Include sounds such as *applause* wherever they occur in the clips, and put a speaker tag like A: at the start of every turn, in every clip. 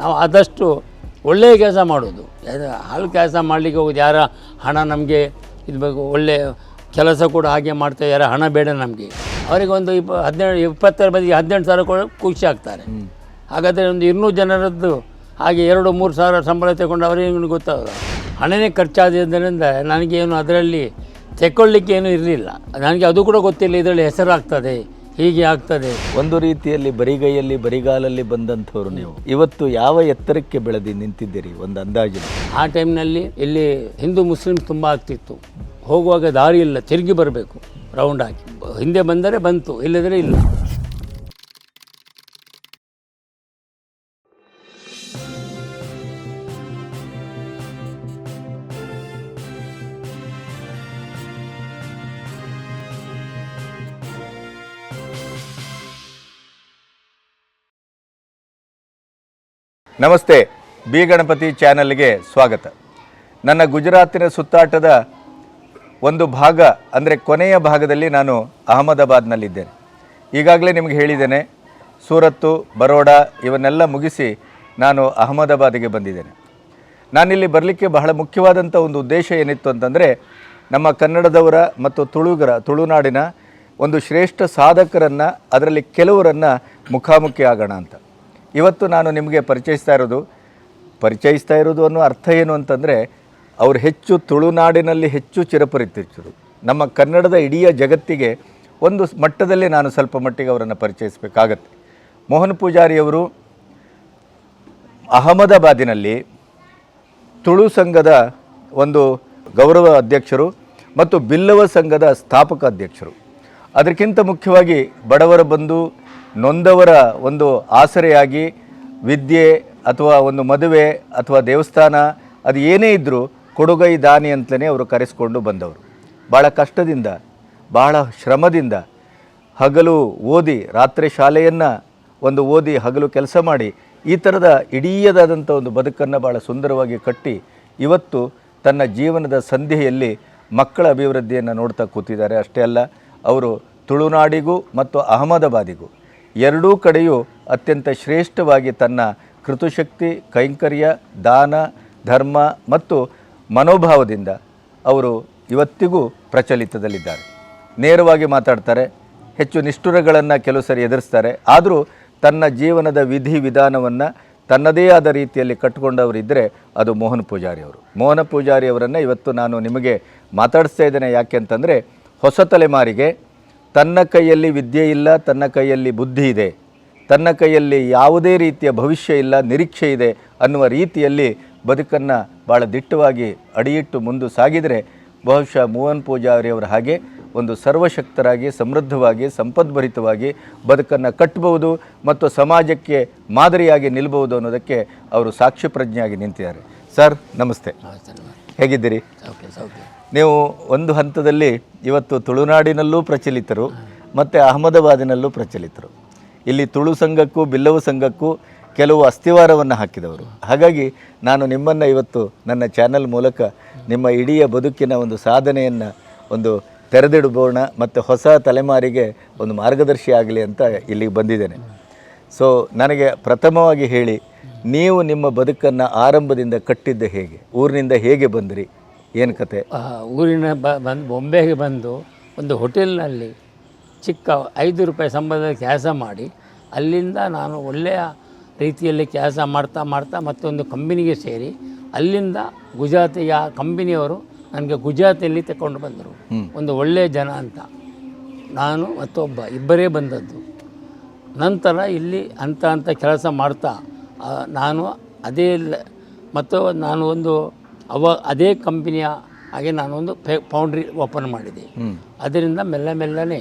A: ನಾವು ಆದಷ್ಟು ಒಳ್ಳೆಯ ಕೆಲಸ ಮಾಡೋದು. ಹಾಲು ಕೆಲಸ ಮಾಡಲಿಕ್ಕೆ ಹೋಗೋದು ಯಾರ ಹಣ ನಮಗೆ? ಇದು ಬೇಕು ಒಳ್ಳೆಯ ಕೆಲಸ ಕೂಡ ಹಾಗೆ ಮಾಡ್ತಾ ಯಾರ ಹಣ ಬೇಡ ನಮಗೆ. ಅವರಿಗೆ ಒಂದು ಇಪ್ಪ ಹದಿನೇಳು ಇಪ್ಪತ್ತರ ಬದಿಗೆ ಹದಿನೆಂಟು ಸಾವಿರ ಕೂಡ ಖುಷಿ ಆಗ್ತಾರೆ. ಹಾಗಾದರೆ ಒಂದು ಇನ್ನೂರು ಜನರದ್ದು ಹಾಗೆ ಎರಡು ಮೂರು ಸಾವಿರ ಸಂಬಳ ತಗೊಂಡು ಅವರಿಗೆ ಗೊತ್ತಾಗಲ್ಲ ಹಣನೇ ಖರ್ಚಾದ್ದರಿಂದ ನನಗೇನು ಅದರಲ್ಲಿ ತೆಕ್ಕೊಳ್ಳಿಕ್ಕೆ ಏನೂ ಇರಲಿಲ್ಲ. ನನಗೆ ಅದು ಕೂಡ ಗೊತ್ತಿಲ್ಲ ಇದರಲ್ಲಿ ಹೆಸರಾಗ್ತದೆ. ಹೀಗೆ ಆಗ್ತದೆ.
B: ಒಂದು ರೀತಿಯಲ್ಲಿ ಬರಿಗೈಯಲ್ಲಿ ಬರಿಗಾಲಲ್ಲಿ ಬಂದಂಥವ್ರು ನೀವು. ಇವತ್ತು ಯಾವ ಎತ್ತರಕ್ಕೆ ಬೆಳೆದಿ ನಿಂತಿದ್ದೀರಿ? ಒಂದು ಅಂದಾಜು.
A: ಆ ಟೈಮ್ನಲ್ಲಿ ಇಲ್ಲಿ ಹಿಂದೂ ಮುಸ್ಲಿಮ್ ತುಂಬ ಆಗ್ತಿತ್ತು. ಹೋಗುವಾಗ ದಾರಿ ಇಲ್ಲ ತಿರುಗಿ ಬರಬೇಕು. ರೌಂಡ್ ಆಗಿ. ಹಿಂದೆ ಬಂದರೆ ಬಂತು ಇಲ್ಲದ್ರೆ ಇಲ್ಲ.
B: ನಮಸ್ತೆ, ಬಿ ಗಣಪತಿ ಚಾನಲ್ಗೆ ಸ್ವಾಗತ. ನನ್ನ ಗುಜರಾತಿನ ಸುತ್ತಾಟದ ಒಂದು ಭಾಗ, ಅಂದರೆ ಕೊನೆಯ ಭಾಗದಲ್ಲಿ ನಾನು ಅಹಮದಾಬಾದ್ನಲ್ಲಿದ್ದೇನೆ. ಈಗಾಗಲೇ ನಿಮಗೆ ಹೇಳಿದ್ದೇನೆ, ಸೂರತ್ತು, ಬರೋಡಾ ಇವನ್ನೆಲ್ಲ ಮುಗಿಸಿ ನಾನು ಅಹಮದಾಬಾದಿಗೆ ಬಂದಿದ್ದೇನೆ. ನಾನಿಲ್ಲಿ ಬರಲಿಕ್ಕೆ ಬಹಳ ಮುಖ್ಯವಾದಂಥ ಒಂದು ಉದ್ದೇಶ ಏನಿತ್ತು ಅಂತಂದರೆ, ನಮ್ಮ ಕನ್ನಡದವರ ಮತ್ತು ತುಳುಗರ, ತುಳುನಾಡಿನ ಒಂದು ಶ್ರೇಷ್ಠ ಸಾಧಕರನ್ನು, ಅದರಲ್ಲಿ ಕೆಲವರನ್ನು ಮುಖಾಮುಖಿ ಆಗೋಣ ಅಂತ. ಇವತ್ತು ನಾನು ನಿಮಗೆ ಪರಿಚಯಿಸ್ತಾ ಇರೋದು ಪರಿಚಯಿಸ್ತಾ ಇರೋದು ಅನ್ನೋ ಅರ್ಥ ಏನು ಅಂತಂದರೆ, ಅವರು ಹೆಚ್ಚು ತುಳುನಾಡಿನಲ್ಲಿ ಹೆಚ್ಚು ಚಿರಪರಿತಿರ್ಚರು ನಮ್ಮ ಕನ್ನಡದ ಇಡೀ ಜಗತ್ತಿಗೆ ಒಂದು ಮಟ್ಟದಲ್ಲಿ ನಾನು ಸ್ವಲ್ಪ ಮಟ್ಟಿಗೆ ಅವರನ್ನು ಪರಿಚಯಿಸಬೇಕಾಗತ್ತೆ. ಮೋಹನ್ ಪೂಜಾರಿಯವರು ಅಹಮದಾಬಾದಿನಲ್ಲಿ ತುಳು ಸಂಘದ ಒಂದು ಗೌರವ ಅಧ್ಯಕ್ಷರು ಮತ್ತು ಬಿಲ್ಲವ ಸಂಘದ ಸ್ಥಾಪಕ ಅಧ್ಯಕ್ಷರು. ಅದಕ್ಕಿಂತ ಮುಖ್ಯವಾಗಿ ಬಡವರ ಬಂಧು ನೊಂದವರ ಒಂದು ಆಸರೆಯಾಗಿ ವಿದ್ಯೆ ಅಥವಾ ಒಂದು ಮದುವೆ ಅಥವಾ ದೇವಸ್ಥಾನ ಅದು ಏನೇ ಇದ್ದರೂ ಕೊಡುಗೈ ದಾನಿ ಅಂತಲೇ ಅವರು ಕರೆಸ್ಕೊಂಡು ಬಂದವರು. ಭಾಳ ಕಷ್ಟದಿಂದ, ಬಹಳ ಶ್ರಮದಿಂದ ಹಗಲು ಓದಿ ರಾತ್ರಿ ಶಾಲೆಯನ್ನು ಒಂದು ಓದಿ ಹಗಲು ಕೆಲಸ ಮಾಡಿ ಈ ಥರದ ಇಡೀಯದಾದಂಥ ಒಂದು ಬದುಕನ್ನು ಭಾಳ ಸುಂದರವಾಗಿ ಕಟ್ಟಿ ಇವತ್ತು ತನ್ನ ಜೀವನದ ಸಂಧಿಯಲ್ಲಿ ಮಕ್ಕಳ ಅಭಿವೃದ್ಧಿಯನ್ನು ನೋಡ್ತಾ ಕೂತಿದ್ದಾರೆ. ಅಷ್ಟೇ ಅಲ್ಲ, ಅವರು ತುಳುನಾಡಿಗೂ ಮತ್ತು ಅಹಮದಾಬಾದಿಗೂ ಎರಡೂ ಕಡೆಯೂ ಅತ್ಯಂತ ಶ್ರೇಷ್ಠವಾಗಿ ತನ್ನ ಕೃತುಶಕ್ತಿ, ಕೈಂಕರ್ಯ, ದಾನ, ಧರ್ಮ ಮತ್ತು ಮನೋಭಾವದಿಂದ ಅವರು ಇವತ್ತಿಗೂ ಪ್ರಚಲಿತದಲ್ಲಿದ್ದಾರೆ. ನೇರವಾಗಿ ಮಾತಾಡ್ತಾರೆ, ಹೆಚ್ಚು ನಿಷ್ಠುರಗಳನ್ನು ಕೆಲವು ಸರಿ ಎದುರಿಸ್ತಾರೆ, ಆದರೂ ತನ್ನ ಜೀವನದ ವಿಧಿ ವಿಧಾನವನ್ನು ತನ್ನದೇ ಆದ ರೀತಿಯಲ್ಲಿ ಕಟ್ಟಿಕೊಂಡವರಿದ್ದರೆ ಅದು ಮೋಹನ್ ಪೂಜಾರಿ ಅವರು. ಮೋಹನ ಪೂಜಾರಿ ಅವರನ್ನು ಇವತ್ತು ನಾನು ನಿಮಗೆ ಮಾತಾಡಿಸ್ತಾ ಇದ್ದೇನೆ ಯಾಕೆ ಅಂತಂದರೆ ಹೊಸ ತಲೆಮಾರಿಗೆ ತನ್ನ ಕೈಯಲ್ಲಿ ವಿದ್ಯೆ ಇಲ್ಲ ತನ್ನ ಕೈಯಲ್ಲಿ ಬುದ್ಧಿ ಇದೆ. ತನ್ನ ಕೈಯಲ್ಲಿ ಯಾವುದೇ ರೀತಿಯ ಭವಿಷ್ಯ ಇಲ್ಲ ನಿರೀಕ್ಷೆ ಇದೆ ಅನ್ನುವ ರೀತಿಯಲ್ಲಿ ಬದುಕನ್ನು ಭಾಳ ದಿಟ್ಟವಾಗಿ ಅಡಿಯಿಟ್ಟು ಮುಂದೆ ಸಾಗಿದರೆ ಬಹುಶಃ ಮೋಹನ್ ಪೂಜಾರಿಯವರ ಹಾಗೆ ಒಂದು ಸರ್ವಶಕ್ತರಾಗಿ ಸಮೃದ್ಧವಾಗಿ ಸಂಪದ್ಭರಿತವಾಗಿ ಬದುಕನ್ನು ಕಟ್ಟಬಹುದು ಮತ್ತು ಸಮಾಜಕ್ಕೆ ಮಾದರಿಯಾಗಿ ನಿಲ್ಲಬಹುದು ಅನ್ನೋದಕ್ಕೆ ಅವರು ಸಾಕ್ಷಿ ಪ್ರಜ್ಞೆಯಾಗಿ ನಿಂತಿದ್ದಾರೆ. ಸರ್ ನಮಸ್ತೆ. ಹೇಗಿದ್ದೀರಿ?
A: ಓಕೆ.
B: ನೀವು ಒಂದು ಹಂತದಲ್ಲಿ ಇವತ್ತು ತುಳುನಾಡಿನಲ್ಲೂ ಪ್ರಚಲಿತರು ಮತ್ತು ಅಹಮದಾಬಾದಿನಲ್ಲೂ ಪ್ರಚಲಿತರು. ಇಲ್ಲಿ ತುಳು ಸಂಘಕ್ಕೂ, ಬಿಲ್ಲವು ಸಂಘಕ್ಕೂ ಕೆಲವು ಅಸ್ಥಿವಾರವನ್ನು ಹಾಕಿದವರು. ಹಾಗಾಗಿ ನಾನು ನಿಮ್ಮನ್ನು ಇವತ್ತು ನನ್ನ ಚಾನಲ್ ಮೂಲಕ ನಿಮ್ಮ ಇಡೀ ಬದುಕಿನ ಒಂದು ಸಾಧನೆಯನ್ನು ಒಂದು ತೆರೆದಿಡಬೋಣ ಮತ್ತು ಹೊಸ ತಲೆಮಾರಿಗೆ ಒಂದು ಮಾರ್ಗದರ್ಶಿ ಆಗಲಿ ಅಂತ ಇಲ್ಲಿಗೆ ಬಂದಿದ್ದೇನೆ. ಸೊ ನನಗೆ ಪ್ರಥಮವಾಗಿ ಹೇಳಿ, ನೀವು ನಿಮ್ಮ ಬದುಕನ್ನು ಆರಂಭದಿಂದ ಕಟ್ಟಿದ್ದ ಹೇಗೆ, ಊರಿನಿಂದ ಹೇಗೆ ಬಂದಿರಿ? ಏನು ಕತೆ?
A: ಊರಿನ ಬ ಬಂದು ಬೊಂಬೆಗೆ ಬಂದು ಒಂದು ಹೋಟೆಲ್ನಲ್ಲಿ ಚಿಕ್ಕ ಐದು ರೂಪಾಯಿ ಸಂಬಳದ ಕೆಲಸ ಮಾಡಿ ಅಲ್ಲಿಂದ ನಾನು ಒಳ್ಳೆಯ ರೀತಿಯಲ್ಲಿ ಕೆಲಸ ಮಾಡ್ತಾ ಮಾಡ್ತಾ ಮತ್ತೊಂದು ಕಂಪನಿಗೆ ಸೇರಿ ಅಲ್ಲಿಂದ ಗುಜರಾತಿಯ ಕಂಪನಿಯವರು ನನಗೆ ಗುಜರಾತಿಯಲ್ಲಿ ತಗೊಂಡು ಬಂದರು. ಒಂದು ಒಳ್ಳೆಯ ಜನ ಅಂತ. ನಾನು ಮತ್ತೊಬ್ಬ ಇಬ್ಬರೇ ಬಂದದ್ದು. ನಂತರ ಇಲ್ಲಿ ಅಂತ ಅಂತ ಕೆಲಸ ಮಾಡ್ತಾ ನಾನು ಅದೇ ಮತ್ತು ನಾನು ಒಂದು ಅವ ಅದೇ ಕಂಪನಿಯ ಹಾಗೆ ನಾನೊಂದು ಫೆ ಫೌಂಡ್ರಿ ಓಪನ್ ಮಾಡಿದೆ. ಅದರಿಂದ ಮೆಲ್ಲ ಮೆಲ್ಲನೆ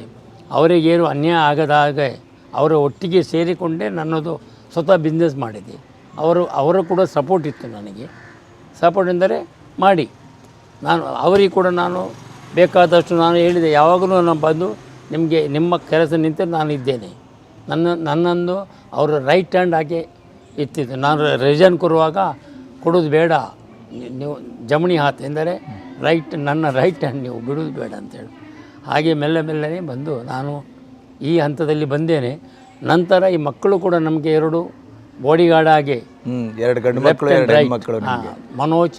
A: ಅವರಿಗೇನು ಅನ್ಯಾಯ ಆಗದ ಹಾಗೆ ಅವರ ಒಟ್ಟಿಗೆ ಸೇರಿಕೊಂಡೇ ನನ್ನದು ಸ್ವತಃ ಬಿಸ್ನೆಸ್ ಮಾಡಿದೆ. ಅವರು ಅವರು ಕೂಡ ಸಪೋರ್ಟ್ ಇತ್ತು ನನಗೆ. ಸಪೋರ್ಟ್ ಎಂದರೆ ಮಾಡಿ. ನಾನು ಅವರಿಗೆ ಕೂಡ ನಾನು ಬೇಕಾದಷ್ಟು ನಾನು ಹೇಳಿದೆ ಯಾವಾಗಲೂ ನಾನು ಬಂದು ನಿಮಗೆ ನಿಮ್ಮ ಕೆಲಸ ನಿಂತು ನಾನು ಇದ್ದೇನೆ. ನನ್ನ ನನ್ನನ್ನು ಅವರು ರೈಟ್ ಹ್ಯಾಂಡ್ ಹಾಕಿ ಇತ್ತಿದ್ದು ನಾನು ರಿಸೈನ್ ಕೊಡುವಾಗ ಕೊಡೋದು ಬೇಡ. ನೀವು ಜಮಣಿ ಹಾತ್ ಎಂದರೆ ರೈಟ್ ನನ್ನ ರೈಟ್ ಹ್ಯಾಂಡ್ ನೀವು ಬಿಡುವುದು ಬೇಡ ಅಂತೇಳಿ. ಹಾಗೆ ಮೆಲ್ಲ ಮೆಲ್ಲನೆ ಬಂದು ನಾನು ಈ ಹಂತದಲ್ಲಿ ಬಂದೇನೆ. ನಂತರ ಈ ಮಕ್ಕಳು ಕೂಡ ನಮಗೆ ಎರಡು ಬಾಡಿಗಾರ್ಡ್ ಆಗಿ
B: ಎರಡು ಗಂಡು ಮಕ್ಕಳು ಎರಡು ಮಕ್ಕಳು
A: ಮನೋಜ್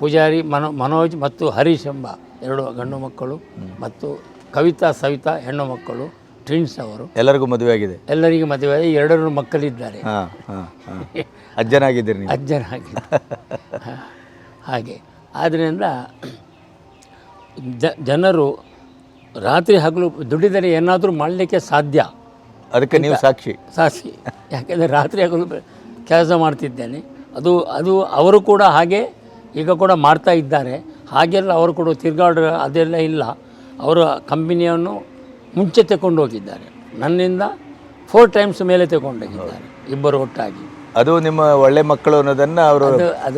A: ಪೂಜಾರಿ ಮನೋ ಮನೋಜ್ ಮತ್ತು ಹರೀಶ್ ಎಂಬ ಎರಡು ಗಂಡು ಮಕ್ಕಳು ಮತ್ತು ಕವಿತಾ ಸವಿತಾ ಹೆಣ್ಣು ಮಕ್ಕಳು ಟ್ವಿನ್ಸ್ ಅವರು
B: ಎಲ್ಲರಿಗೂ ಮದುವೆ ಆಗಿದೆ
A: ಎಲ್ಲರಿಗೂ ಮದುವೆ ಆಗಿದೆ ಎರಡರೂ ಮಕ್ಕಳಿದ್ದಾರೆ. *laughs*
B: ಅಜ್ಜನಾಗಿದ್ದೀರಿ ನೀವು.
A: ಅಜ್ಜನಾಗಿ ಹಾಗೆ. ಆದ್ದರಿಂದ ಜ ಜನರು ರಾತ್ರಿ ಹಗಲು ದುಡಿದರೆ ಏನಾದರೂ ಮಾಡಲಿಕ್ಕೆ ಸಾಧ್ಯ.
B: ಅದಕ್ಕೆ ನೀವು ಸಾಕ್ಷಿ.
A: ಸಾಕ್ಷಿ. ಯಾಕೆಂದರೆ ರಾತ್ರಿ ಹಗಲು ಕೆಲಸ ಮಾಡ್ತಿದ್ದೇನೆ. ಅದು ಅದು ಅವರು ಕೂಡ ಹಾಗೆ ಈಗ ಕೂಡ ಮಾಡ್ತಾ ಇದ್ದಾರೆ. ಹಾಗೆಲ್ಲ ಅವರು ಕೂಡ ತಿರ್ಗಾಡ ಅದೆಲ್ಲ ಇಲ್ಲ. ಅವರ ಕಂಪನಿಯನ್ನು ಮುಂಚೆ ತಗೊಂಡು ಹೋಗಿದ್ದಾರೆ ನನ್ನಿಂದ ಫೋರ್ ಟೈಮ್ಸ್ ಮೇಲೆ ತಗೊಂಡೋಗಿದ್ದಾರೆ ಇಬ್ಬರು ಒಟ್ಟಾಗಿ.
B: ಅದು ನಿಮ್ಮ ಒಳ್ಳೆ ಮಕ್ಕಳು ಅನ್ನೋದನ್ನ ಅವರು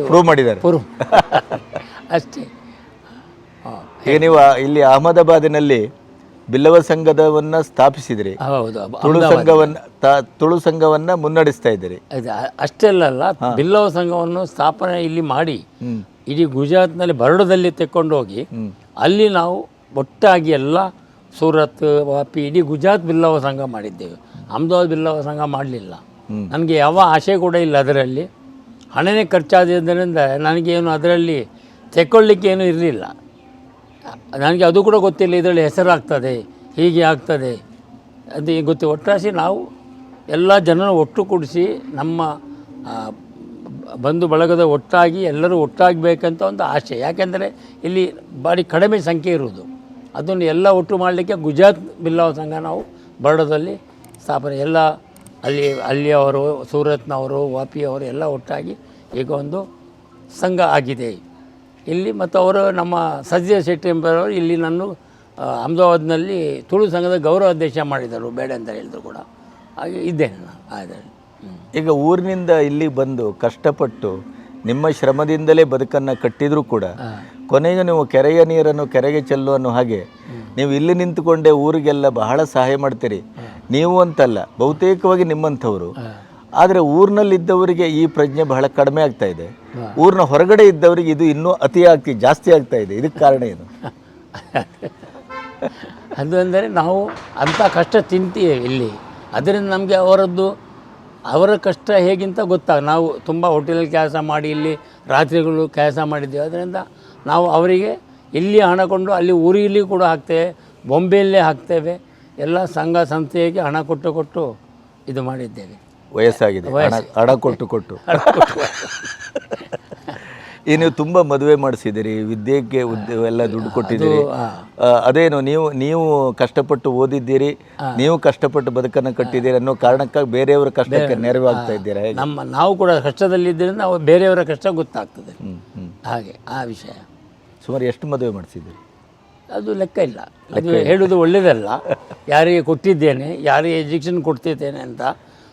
B: ಪ್ರೂವ್ ಮಾಡಿದ್ದಾರೆ. *laughs*
A: ಅಷ್ಟೇ.
B: ಈಗ ನೀವು ಇಲ್ಲಿ ಅಹಮದಾಬಾದಿನಲ್ಲಿ ಬಿಲ್ಲವ ಸಂಘದವನ್ನ ಸ್ಥಾಪಿಸಿದ್ರಿ. ತುಳು ಸಂಘವನ್ನ ತುಳು ಸಂಘವನ್ನ ಮುನ್ನಡೆಸ್ತಾ ಇದ್ದೀರಿ.
A: ಅಷ್ಟೆಲ್ಲ ಬಿಲ್ಲವ ಸಂಘವನ್ನು ಸ್ಥಾಪನೆ ಇಲ್ಲಿ ಮಾಡಿ ಇಡೀ ಗುಜರಾತ್ನಲ್ಲಿ ಬರಡದಲ್ಲಿ
B: ತೆಕ್ಕೊಂಡೋಗಿ
A: ಅಲ್ಲಿ ನಾವು ಒಟ್ಟಾಗಿ ಎಲ್ಲ ಸೂರತ್ ವಾಪಿ ಇಡೀ ಗುಜರಾತ್ ಬಿಲ್ಲವ ಸಂಘ ಮಾಡಿದ್ದೇವೆ. ಅಹಮದಾಬಾದ್ ಬಿಲ್ಲವ ಸಂಘ ಮಾಡಲಿಲ್ಲ. ನನಗೆ ಯಾವ ಆಶೆ ಕೂಡ ಇಲ್ಲ ಅದರಲ್ಲಿ. ಹಣನೇ ಖರ್ಚಾದ್ದರಿಂದ ನನಗೇನು ಅದರಲ್ಲಿ ತೆಕ್ಕೊಳ್ಳಿಕ್ಕೆ ಏನೂ ಇರಲಿಲ್ಲ. ನನಗೆ ಅದು ಕೂಡ ಗೊತ್ತಿಲ್ಲ ಇದರಲ್ಲಿ ಹೆಸರಾಗ್ತದೆ ಹೀಗೆ ಆಗ್ತದೆ. ಅದು ಗೊತ್ತಿ ಒಟ್ಟಾಸಿ ನಾವು ಎಲ್ಲ ಜನರು ಒಟ್ಟು ಕೂಡಿಸಿ ನಮ್ಮ ಬಂಧು ಬಳಗದ ಒಟ್ಟಾಗಿ ಎಲ್ಲರೂ ಒಟ್ಟಾಗಬೇಕಂತ ಒಂದು ಆಸೆ. ಯಾಕೆಂದರೆ ಇಲ್ಲಿ ಭಾರಿ ಕಡಿಮೆ ಸಂಖ್ಯೆ ಇರುವುದು. ಅದನ್ನು ಎಲ್ಲ ಒಟ್ಟು ಮಾಡಲಿಕ್ಕೆ ಗುಜರಾತ್ ಬಿಲ್ಲಾವ ಸಂಘ ನಾವು ಬರೋಡದಲ್ಲಿ ಸ್ಥಾಪನೆ, ಎಲ್ಲ ಅಲ್ಲಿ ಅಲ್ಲಿಯವರು ಸೂರತ್ನವರು ವಾಪಿಯವರು ಎಲ್ಲ ಒಟ್ಟಾಗಿ ಈಗ ಒಂದು ಸಂಘ ಆಗಿದೆ. ಇಲ್ಲಿ ಮತ್ತು ಅವರು ನಮ್ಮ ಸಜ್ಜೆ ಶೆಟ್ಟಿ ಎಂಬುವವರು ಇಲ್ಲಿ ನಾನು ಅಹಮದಾಬಾದ್ನಲ್ಲಿ ತುಳು ಸಂಘದ ಗೌರವ ಅಧ್ಯಕ್ಷ ಮಾಡಿದರು ಬೇಡ ಅಂತ ಹೇಳಿದ್ರು ಕೂಡ. ಹಾಗೆ ಇದ್ದೇನೆ ನಾನು
B: ಈಗ ಊರಿನಿಂದ ಇಲ್ಲಿ ಬಂದು ಕಷ್ಟಪಟ್ಟು ನಿಮ್ಮ ಶ್ರಮದಿಂದಲೇ ಬದುಕನ್ನು ಕಟ್ಟಿದರೂ ಕೂಡ ಕೊನೆಗೆ ನೀವು ಕೆರೆಯ ನೀರನ್ನು ಕೆರೆಗೆ ಚೆಲ್ಲು ಅನ್ನೋ ಹಾಗೆ ನೀವು ಇಲ್ಲಿ ನಿಂತುಕೊಂಡೇ ಊರಿಗೆಲ್ಲ ಬಹಳ ಸಹಾಯ ಮಾಡ್ತೀರಿ. ನೀವು ಅಂತಲ್ಲ ಬಹುತೇಕವಾಗಿ ನಿಮ್ಮಂಥವರು. ಆದರೆ ಊರಿನಲ್ಲಿದ್ದವರಿಗೆ ಈ ಪ್ರಜ್ಞೆ ಬಹಳ ಕಡಿಮೆ ಆಗ್ತಾ ಇದೆ. ಊರಿನ ಹೊರಗಡೆ ಇದ್ದವರಿಗೆ ಇದು ಇನ್ನೂ ಅತಿ ಆಗ್ತಿ ಜಾಸ್ತಿ ಆಗ್ತಾ ಇದೆ. ಇದಕ್ಕೆ ಕಾರಣ ಏನು? *laughs*
A: ಅದು ಅಂದರೆ ನಾವು ಅಂಥ ಕಷ್ಟ ತಿಂತೀವಿ ಇಲ್ಲಿ. ಅದರಿಂದ ನಮಗೆ ಅವರದ್ದು ಅವರ ಕಷ್ಟ ಹೇಗಿಂತ ಗೊತ್ತಾಗ ನಾವು ತುಂಬ ಹೋಟೆಲಲ್ಲಿ ಕೆಲಸ ಮಾಡಿ ಇಲ್ಲಿ ರಾತ್ರಿಗಳು ಕೆಲಸ ಮಾಡಿದ್ದೇವೆ. ಅದರಿಂದ ನಾವು ಅವರಿಗೆ ಇಲ್ಲಿ ಹಣ ಕೊಂಡು ಅಲ್ಲಿ ಊರಿಲ್ಲಿ ಕೂಡ ಹಾಕ್ತೇವೆ ಬೊಂಬೆಯಲ್ಲೇ ಹಾಕ್ತೇವೆ. ಎಲ್ಲ ಸಂಘ ಸಂಸ್ಥೆಗೆ ಹಣ ಕೊಟ್ಟು ಕೊಟ್ಟು ಇದು ಮಾಡಿದ್ದೇವೆ.
B: ವಯಸ್ಸಾಗಿದೆ. ಹಣ ಹಣ ಕೊಟ್ಟು ಕೊಟ್ಟು. ಈ ನೀವು ತುಂಬ ಮದುವೆ ಮಾಡಿಸಿದಿರಿ ವಿದ್ಯೆಗೆ ಉದ್ಯ ಎಲ್ಲ ದುಡ್ಡು ಕೊಟ್ಟಿದ್ದೀರಿ ಅದೇನು ನೀವು ನೀವು ಕಷ್ಟಪಟ್ಟು ಓದಿದ್ದೀರಿ ನೀವು ಕಷ್ಟಪಟ್ಟು ಬದುಕನ್ನು ಕಟ್ಟಿದ್ದೀರಿ ಅನ್ನೋ ಕಾರಣಕ್ಕಾಗಿ ಬೇರೆಯವರ ಕಷ್ಟಕ್ಕೆ ನೆರವಾಗ್ತಾ ಇದ್ದೀರಾ
A: ನಮ್ಮ ನಾವು ಕೂಡ ಕಷ್ಟದಲ್ಲಿದ್ದರಿಂದ ಬೇರೆಯವರ ಕಷ್ಟ ಗೊತ್ತಾಗ್ತದೆ. ಹಾಗೆ ಆ ವಿಷಯ.
B: ಸುಮಾರು ಎಷ್ಟು ಮದುವೆ ಮಾಡಿಸಿದ್ದೀರಿ
A: ಅದು ಲೆಕ್ಕ ಇಲ್ಲ. ಅದು ಹೇಳೋದು ಒಳ್ಳೆಯದಲ್ಲ. ಯಾರಿಗೆ ಕೊಟ್ಟಿದ್ದೇನೆ ಯಾರಿಗೆ ಎಜುಕೇಷನ್ ಕೊಡ್ತಿದ್ದೇನೆ ಅಂತ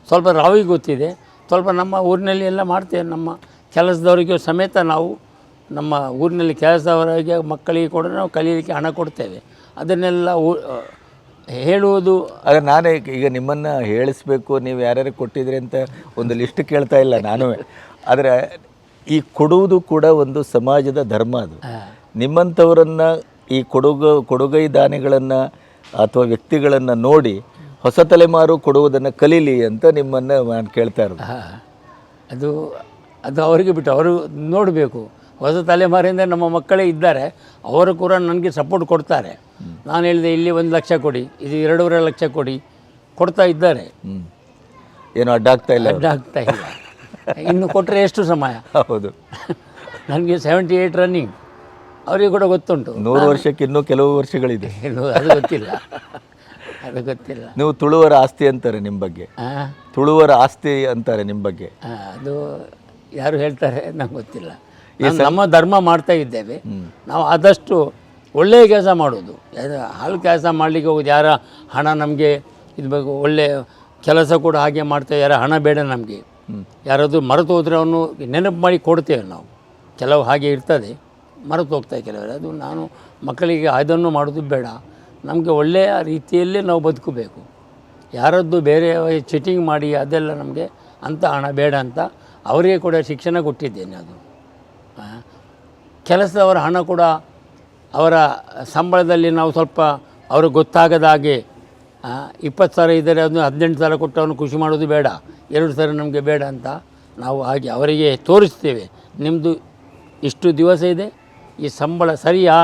A: ಸ್ವಲ್ಪ ರಾವಿಗೆ ಗೊತ್ತಿದೆ. ಸ್ವಲ್ಪ ನಮ್ಮ ಊರಿನಲ್ಲಿ ಎಲ್ಲ ಮಾಡ್ತೇವೆ. ನಮ್ಮ ಕೆಲಸದವರಿಗೆ ಸಮೇತ ನಾವು ನಮ್ಮ ಊರಿನಲ್ಲಿ ಕೆಲಸದವರಿಗೆ ಮಕ್ಕಳಿಗೆ ಕೂಡ ನಾವು ಕಲಿಯಲಿಕ್ಕೆ ಹಣ ಕೊಡ್ತೇವೆ. ಅದನ್ನೆಲ್ಲ ಊ- ಹೇಳುವುದು
B: ಆಗ ನಾನೇ ಈಗ ನಿಮ್ಮನ್ನು ಹೇಳಿಸ್ಬೇಕು ನೀವು ಯಾರ್ಯಾರು ಕೊಟ್ಟಿದ್ರಿ ಅಂತ ಒಂದು ಲಿಸ್ಟ್ ಕೇಳ್ತಾ ಇಲ್ಲ ನಾನು ಆದರೆ ಈ ಕೊಡುವುದು ಕೂಡ ಒಂದು ಸಮಾಜದ ಧರ್ಮ ಅದು. ನಿಮ್ಮಂಥವರನ್ನ ಈ ಕೊಡುಗ ಕೊಡುಗೈ ದಾನಿಗಳನ್ನು ಅಥವಾ ವ್ಯಕ್ತಿಗಳನ್ನು ನೋಡಿ ಹೊಸ ತಲೆಮಾರು ಕೊಡುವುದನ್ನು ಕಲೀಲಿ ಅಂತ ನಿಮ್ಮನ್ನು ನಾನು ಕೇಳ್ತಾ ಇರೋದು.
A: ಅದು ಅದು ಅವರಿಗೆ ಬಿಟ್ಟು ಅವರು ನೋಡಬೇಕು. ಹೊಸ ತಲೆಮಾರಿಂದ ನಮ್ಮ ಮಕ್ಕಳೇ ಇದ್ದಾರೆ ಅವರು ಕೂಡ ನನಗೆ ಸಪೋರ್ಟ್ ಕೊಡ್ತಾರೆ. ನಾನು ಹೇಳಿದೆ ಇಲ್ಲಿ ಒಂದು ಲಕ್ಷ ಕೊಡಿ ಇದು ಎರಡೂವರೆ ಲಕ್ಷ ಕೊಡಿ ಕೊಡ್ತಾ ಇದ್ದಾರೆ.
B: ಹ್ಞೂ ಏನು ಅಡ್ಡಾಗ್ತಾ ಇಲ್ಲ.
A: ಅಡ್ಡಾಗ್ತಾ ಇಲ್ಲ. ಇನ್ನು ಕೊಟ್ಟರೆ ಎಷ್ಟು ಸಮಯ?
B: ಹೌದು.
A: ನನಗೆ ಸೆವೆಂಟಿ ಏಯ್ಟ್ ರನ್ನಿಂಗ್ ಅವರಿಗೆ ಕೂಡ ಗೊತ್ತುಂಟು.
B: ನೂರು ವರ್ಷಕ್ಕೆ ಇನ್ನೂ ಕೆಲವು ವರ್ಷಗಳಿದೆ. *laughs*
A: ಏನು ಅದು ಗೊತ್ತಿಲ್ಲ. ಅದು ಗೊತ್ತಿಲ್ಲ.
B: ನೀವು ತುಳುವರ ಆಸ್ತಿ ಅಂತಾರೆ ನಿಮ್ಮ ಬಗ್ಗೆ.
A: ಆ,
B: ತುಳುವರ ಆಸ್ತಿ ಅಂತಾರೆ ನಿಮ್ಮ ಬಗ್ಗೆ.
A: ಆ, ಅದು ಯಾರು ಹೇಳ್ತಾರೆ ನಂಗೆ ಗೊತ್ತಿಲ್ಲ. ನಾವು ನಮ್ಮ ಧರ್ಮ ಮಾಡ್ತಾ ಇದ್ದೇವೆ. ನಾವು ಆದಷ್ಟು ಒಳ್ಳೆಯ ಕೆಲಸ ಮಾಡೋದು. ಯಾರು ಹಾಳು ಕೆಲಸ ಮಾಡಲಿಕ್ಕೆ ಹೋಗೋದು ಯಾರ ಹಣ ನಮಗೆ ಇದು ಬೇಕು ಒಳ್ಳೆಯ ಕೆಲಸ ಕೂಡ ಹಾಗೆ ಮಾಡ್ತೇವೆ ಯಾರ ಹಣ ಬೇಡ ನಮಗೆ. ಯಾರಾದರೂ ಮರೆತು ಹೋದರೆ ಅವನು ನೆನಪು ಮಾಡಿ ಕೊಡ್ತೇವೆ ನಾವು. ಕೆಲವು ಹಾಗೆ ಇರ್ತದೆ. ಮರೆತು ಹೋಗ್ತಾರೆ ಕೆಲವರು ಅದು ನಾನು ಮಕ್ಕಳಿಗೆ ಅದನ್ನು ಮಾಡೋದು ಬೇಡ. ನಮಗೆ ಒಳ್ಳೆಯ ರೀತಿಯಲ್ಲೇ ನಾವು ಬದುಕಬೇಕು. ಯಾರದ್ದು ಬೇರೆ ಚೀಟಿಂಗ್ ಮಾಡಿ ಅದೆಲ್ಲ ನಮಗೆ ಅಂಥ ಹಣ ಬೇಡ ಅಂತ ಅವರಿಗೆ ಕೂಡ ಶಿಕ್ಷಣ ಕೊಟ್ಟಿದ್ದೇನೆ ಅದು. ಕೆಲಸದವರ ಹಣ ಕೂಡ ಅವರ ಸಂಬಳದಲ್ಲಿ ನಾವು ಸ್ವಲ್ಪ ಅವ್ರಿಗೆ ಗೊತ್ತಾಗದ ಹಾಗೆ ಇಪ್ಪತ್ತು ಸಾವಿರ ಇದ್ದರೆ ಅದನ್ನು ಹದಿನೆಂಟು ಸಾವಿರ ಕೊಟ್ಟು ಅವನು ಖುಷಿ ಮಾಡೋದು ಬೇಡ. ಎರಡು ಸಾವಿರ ನಮಗೆ ಬೇಡ ಅಂತ ನಾವು ಹಾಗೆ ಅವರಿಗೆ ತೋರಿಸ್ತೇವೆ. ನಿಮ್ಮದು ಇಷ್ಟು ದಿವಸ ಇದೆ. ಈ ಸಂಬಳ ಸರಿಯಾ?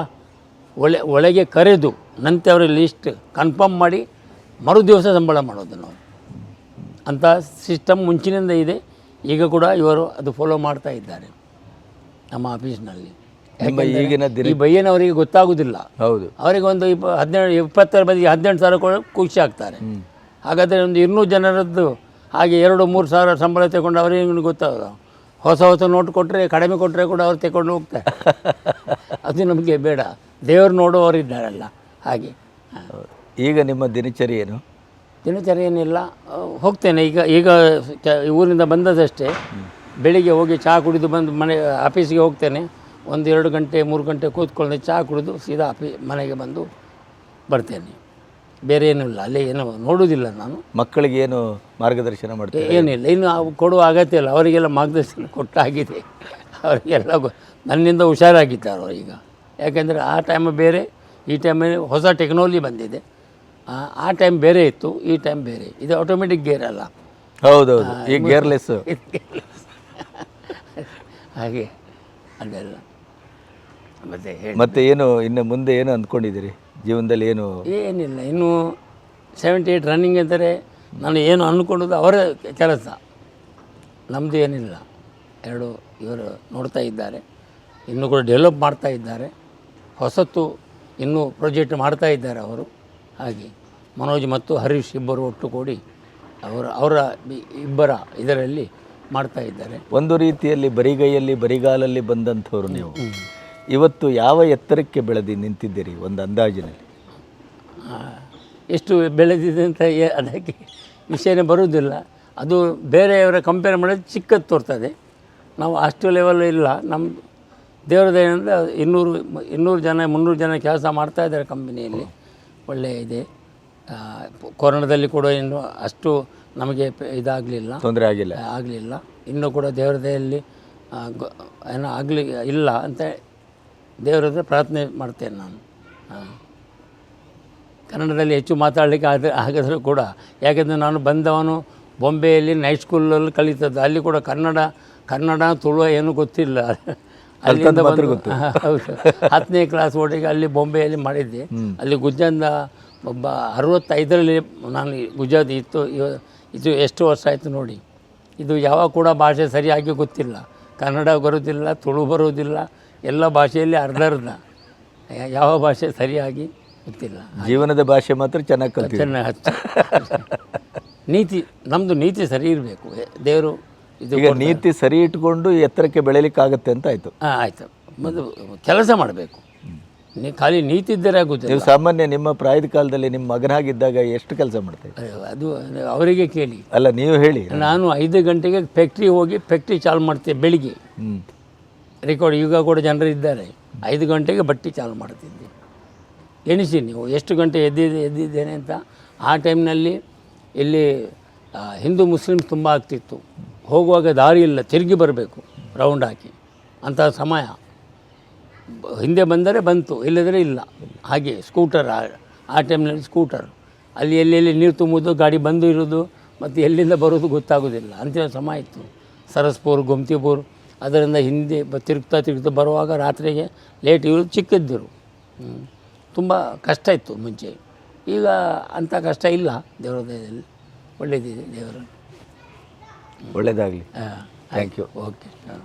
A: ಒಳೆ ಒಳಗೆ ಕರೆದು ನಂತರ ಅವರ ಲಿಸ್ಟ್ ಕನ್ಫರ್ಮ್ ಮಾಡಿ ಮರು ದಿವಸ ಸಂಬಳ ಮಾಡೋದು ನಾವು. ಅಂಥ ಸಿಸ್ಟಮ್ ಮುಂಚಿನಿಂದ ಇದೆ. ಈಗ ಕೂಡ ಇವರು ಅದು ಫಾಲೋ ಮಾಡ್ತಾ ಇದ್ದಾರೆ ನಮ್ಮ ಆಫೀಸ್ನಲ್ಲಿ
B: ಈಗಿನ
A: ಈ ಬಯ್ಯನವರಿಗೆ ಗೊತ್ತಾಗೋದಿಲ್ಲ.
B: ಹೌದು.
A: ಅವರಿಗೆ ಒಂದು ಇಪ್ಪ ಹದಿನೇಳು ಇಪ್ಪತ್ತರ ಬದಿಗೆ ಹದಿನೆಂಟು ಸಾವಿರ ಕೂಡ ಖುಷಿ ಆಗ್ತಾರೆ. ಹಾಗಾದರೆ ಒಂದು ಇನ್ನೂರು ಜನರದ್ದು ಹಾಗೆ ಎರಡು ಮೂರು ಸಾವಿರ ಸಂಬಳ ತಗೊಂಡು ಅವರಿಗೆ ಗೊತ್ತಾಗಲ್ಲ ಹೊಸ ಹೊಸ ನೋಟ್ ಕೊಟ್ಟರೆ ಕಡಿಮೆ ಕೊಟ್ಟರೆ ಕೂಡ ಅವ್ರು ತೆಕೊಂಡು ಹೋಗ್ತಾರೆ. *laughs* ಅದು ನಮಗೆ ಬೇಡ. ದೇವರು ನೋಡುವವರು ಇದ್ದಾರಲ್ಲ ಹಾಗೆ
B: ಈಗ ನಿಮ್ಮ ದಿನಚರಿ ಏನು?
A: ದಿನಚರಿ ಏನಿಲ್ಲ. ಹೋಗ್ತೇನೆ. ಈಗ ಈಗ ಊರಿಂದ ಬಂದದಷ್ಟೇ ಬೆಳಿಗ್ಗೆ ಹೋಗಿ ಚಹಾ ಕುಡಿದು ಬಂದು ಮನೆ ಆಫೀಸಿಗೆ ಹೋಗ್ತೇನೆ. ಒಂದು ಎರಡು ಗಂಟೆ ಮೂರು ಗಂಟೆ ಕೂತ್ಕೊಂಡು ಚಹಾ ಕುಡಿದು ಸೀದಾ ಆಫೀ ಮನೆಗೆ ಬಂದು ಬರ್ತೇನೆ. ಬೇರೆ ಏನೂ ಇಲ್ಲ. ಅಲ್ಲಿ ಏನು ನೋಡೋದಿಲ್ಲ ನಾನು.
B: ಮಕ್ಕಳಿಗೆ ಏನು ಮಾರ್ಗದರ್ಶನ ಮಾಡ್ತೀವಿ
A: ಏನಿಲ್ಲ. ಇನ್ನು ಕೊಡುವ ಅಗತ್ಯ ಇಲ್ಲ. ಅವರಿಗೆಲ್ಲ ಮಾರ್ಗದರ್ಶನ ಕೊಟ್ಟಾಗಿದೆ. ಅವರಿಗೆಲ್ಲ ನನ್ನಿಂದ ಹುಷಾರಾಗಿದ್ದಾರೆ ಅವರು ಈಗ. ಯಾಕೆಂದರೆ ಆ ಟೈಮ್ ಬೇರೆ ಈ ಟೈಮಲ್ಲಿ ಹೊಸ ಟೆಕ್ನಾಲಜಿ ಬಂದಿದೆ. ಆ, ಆ ಟೈಮ್ ಬೇರೆ ಇತ್ತು ಈ ಟೈಮ್ ಬೇರೆ. ಇದು ಆಟೋಮೆಟಿಕ್ ಗೇರ್ ಅಲ್ಲ.
B: ಹೌದೌದು. ಈ ಗೇರ್ಲೆಸ್ *laughs*
A: ಹಾಗೆ ಅದೆಲ್ಲ. ಮತ್ತೆ
B: ಮತ್ತೆ ಏನು ಇನ್ನು ಮುಂದೆ ಏನು ಅಂದ್ಕೊಂಡಿದ್ದೀರಿ? ಜೀವನದಲ್ಲಿ ಏನು?
A: ಏನಿಲ್ಲ ಇನ್ನು ಸೆವೆಂಟಿ ಏಯ್ಟ್ ರನ್ನಿಂಗ್ ಇದ್ದರೆ ನಾನು ಏನು ಅಂದ್ಕೊಂಡಿದ್ದು ಅವರ ಕೆಲಸ. ನಮ್ಮದು ಏನಿಲ್ಲ ಎರಡು ಇವರು ನೋಡ್ತಾ ಇದ್ದಾರೆ ಇನ್ನೂ ಕೂಡ ಡೆವಲಪ್ ಮಾಡ್ತಾ ಇದ್ದಾರೆ. ಹೊಸತು ಇನ್ನೂ ಪ್ರೊಜೆಕ್ಟ್ ಮಾಡ್ತಾ ಇದ್ದಾರೆ ಅವರು. ಹಾಗೆ ಮನೋಜ್ ಮತ್ತು ಹರೀಶ್ ಇಬ್ಬರು ಒಟ್ಟು ಕೂಡಿ ಅವರ ಅವರ ಇಬ್ಬರ ಇದರಲ್ಲಿ ಮಾಡ್ತಾ ಇದ್ದಾರೆ.
B: ಒಂದು ರೀತಿಯಲ್ಲಿ ಬರಿಗೈಯಲ್ಲಿ ಬರಿಗಾಲಲ್ಲಿ ಬಂದಂಥವ್ರು ನೀವು. ಇವತ್ತು ಯಾವ ಎತ್ತರಕ್ಕೆ ಬೆಳೆದು ನಿಂತಿದ್ದೀರಿ ಒಂದು ಅಂದಾಜಿನಲ್ಲಿ?
A: ಎಷ್ಟು ಬೆಳೆದಿದೆ ಅಂತ ಏ- ಅದಕ್ಕೆ ವಿಷಯನೇ ಬರುವುದಿಲ್ಲ. ಅದು ಬೇರೆಯವರ ಕಂಪೇರ್ ಮಾಡಿದ್ರೆ ಚಿಕ್ಕದು ತೋರ್ತದೆ. ನಾವು ಅಷ್ಟು ಲೆವೆಲ್ ಇಲ್ಲ. ನಮ್ಮ ದೇವರ ದಯೆಯಿಂದ ಇನ್ನೂರು ಇನ್ನೂರು ಜನ ಮುನ್ನೂರು ಜನ ಕೆಲಸ ಮಾಡ್ತಾ ಇದ್ದಾರೆ ಕಂಪನಿಯಲ್ಲಿ ಒಳ್ಳೆಯ ಇದೆ. ಆ, ಕೊರೋನಾದಲ್ಲಿ ಕೂಡ ಇನ್ನು ಅಷ್ಟು ನಮಗೆ ಪ- ಇದಾಗಲಿಲ್ಲ.
B: ತೊಂದರೆ ಆಗಿಲ್ಲ.
A: ಆಗಲಿಲ್ಲ. ಇನ್ನೂ ಕೂಡ ದೇವ್ರದಯಲ್ಲಿ ಏನೋ ಆಗಲಿ ಇಲ್ಲ ಅಂತ ದೇವರ ಹತ್ರ ಪ್ರಾರ್ಥನೆ ಮಾಡ್ತೇನೆ ನಾನು. ಕನ್ನಡದಲ್ಲಿ ಹೆಚ್ಚು ಮಾತಾಡಲಿಕ್ಕೆ ಆದ ಆಗದರೂ ಕೂಡ. ಯಾಕೆಂದರೆ ನಾನು ಬಂದವನು ಬೊಂಬೆಯಲ್ಲಿ ನೈಟ್ ಸ್ಕೂಲಲ್ಲಿ ಕಲಿತದ್ದು. ಅಲ್ಲಿ ಕೂಡ ಕನ್ನಡ ಕನ್ನಡ ತುಳುವ ಏನೂ ಗೊತ್ತಿಲ್ಲ. ಅಲ್ಲಿಂದ ಬಂದು ಹೌದು. ಹತ್ತನೇ ಕ್ಲಾಸ್ ಒಟ್ಟಿಗೆ ಅಲ್ಲಿ ಬೊಂಬೆಯಲ್ಲಿ ಮಾಡಿದ್ದೆ. ಅಲ್ಲಿ ಗುಜ್ಜಂದ ಒಬ್ಬ ಅರವತ್ತೈದರಲ್ಲಿ ನಾನು ಗುಜರಾತ್ ಇತ್ತು. ಇದು ಎಷ್ಟು ವರ್ಷ ಆಯಿತು ನೋಡಿ. ಇದು ಯಾವ ಕೂಡ ಭಾಷೆ ಸರಿಯಾಗಿ ಗೊತ್ತಿಲ್ಲ. ಕನ್ನಡ ಬರೋದಿಲ್ಲ ತುಳು ಬರೋದಿಲ್ಲ ಎಲ್ಲ ಭಾಷೆಯಲ್ಲಿ ಅರ್ಧ ಅರ್ಧ ಯಾವ ಭಾಷೆ ಸರಿಯಾಗಿ ಗೊತ್ತಿಲ್ಲ.
B: ಜೀವನದ ಭಾಷೆ ಮಾತ್ರ ಚೆನ್ನಾಗಿ
A: ಚೆನ್ನಾಗಿ ನೀತಿ ನಮ್ಮದು ನೀತಿ ಸರಿ ಇರಬೇಕು. ದೇವರು ಇದು
B: ಈಗ ನೀತಿ ಸರಿ ಇಟ್ಕೊಂಡು ಎತ್ತರಕ್ಕೆ ಬೆಳೀಲಿಕ್ಕಾಗತ್ತೆ ಅಂತ ಆಯಿತು.
A: ಹಾಂ ಆಯಿತು. ಮೊದಲು ಕೆಲಸ ಮಾಡಬೇಕು. ನೀ ಖಾಲಿ ನೀತಿ ಇದ್ದರೆ ಆಗುತ್ತೆ
B: ನೀವು ಸಾಮಾನ್ಯ ನಿಮ್ಮ ಪ್ರಾಯದ ಕಾಲದಲ್ಲಿ ನಿಮ್ಮ ಮಗನಾಗಿದ್ದಾಗ ಎಷ್ಟು ಕೆಲಸ ಮಾಡ್ತಾ ಇದ್ರಿ
A: ಅದು ಅವರಿಗೆ ಕೇಳಿ.
B: ಅಲ್ಲ ನೀವು ಹೇಳಿ.
A: ನಾನು ಐದು ಗಂಟೆಗೆ ಫ್ಯಾಕ್ಟ್ರಿ ಹೋಗಿ ಫ್ಯಾಕ್ಟ್ರಿ ಚಾಲು ಮಾಡ್ತೇವೆ ಬೆಳಿಗ್ಗೆ.
B: ಹ್ಮ್.
A: ರೆಕಾರ್ಡ್ ಈಗ ಕೂಡ ಜನರು ಇದ್ದಾರೆ. ಐದು ಗಂಟೆಗೆ ಬಟ್ಟೆ ಚಾಲು ಮಾಡ್ತಿದ್ದೆ ಎಣಿಸಿ ನೀವು, ಎಷ್ಟು ಗಂಟೆ ಎದ್ದಿದ್ದೆ ಎದ್ದಿದ್ದೇನೆ ಅಂತ. ಆ ಟೈಮ್ನಲ್ಲಿ ಇಲ್ಲಿ ಹಿಂದೂ ಮುಸ್ಲಿಮ್ಸ್ ತುಂಬ ಆಗ್ತಿತ್ತು. ಹೋಗುವಾಗ ದಾರಿ ಇಲ್ಲ, ತಿರುಗಿ ಬರಬೇಕು ರೌಂಡ್ ಹಾಕಿ. ಅಂತ ಸಮಯ. ಹಿಂದೆ ಬಂದರೆ ಬಂತು ಇಲ್ಲದ್ರೆ ಇಲ್ಲ. ಹಾಗೆ ಸ್ಕೂಟರ್ ಆ- ಟೈಮ್ನಲ್ಲಿ ಸ್ಕೂಟರ್ ಅಲ್ಲಿ ಎಲ್ಲೆಲ್ಲಿ ನೀರು ತುಂಬುವುದು, ಗಾಡಿ ಬಂದು ಇರೋದು ಮತ್ತು ಎಲ್ಲಿಂದ ಬರೋದು ಗೊತ್ತಾಗೋದಿಲ್ಲ ಅಂತ ಸಮಯ ಇತ್ತು. ಸರಸ್ಪುರ್, ಗುಮ್ತಿಪುರ್ ಅದರಿಂದ ಹಿಂದೆ ಬ ತಿರುಗ್ತಾ ತಿರುಗ್ತಾ ಬರುವಾಗ ರಾತ್ರಿಗೆ ಲೇಟ್ ಇವರು ಚಿಕ್ಕಿದ್ದರು. ತುಂಬ ಕಷ್ಟ ಇತ್ತು ಮುಂಚೆ. ಈಗ ಅಂಥ ಕಷ್ಟ ಇಲ್ಲ ದೇವರ ದಯದಲ್ಲಿ ಒಳ್ಳೆಯದಿದೆ ದೇವರು.
B: ಒಳ್ಳೆಯದಾಗಲಿ
A: ಹಾಂ
B: ಥ್ಯಾಂಕ್ ಯು
A: ಓಕೆ ಹಾಂ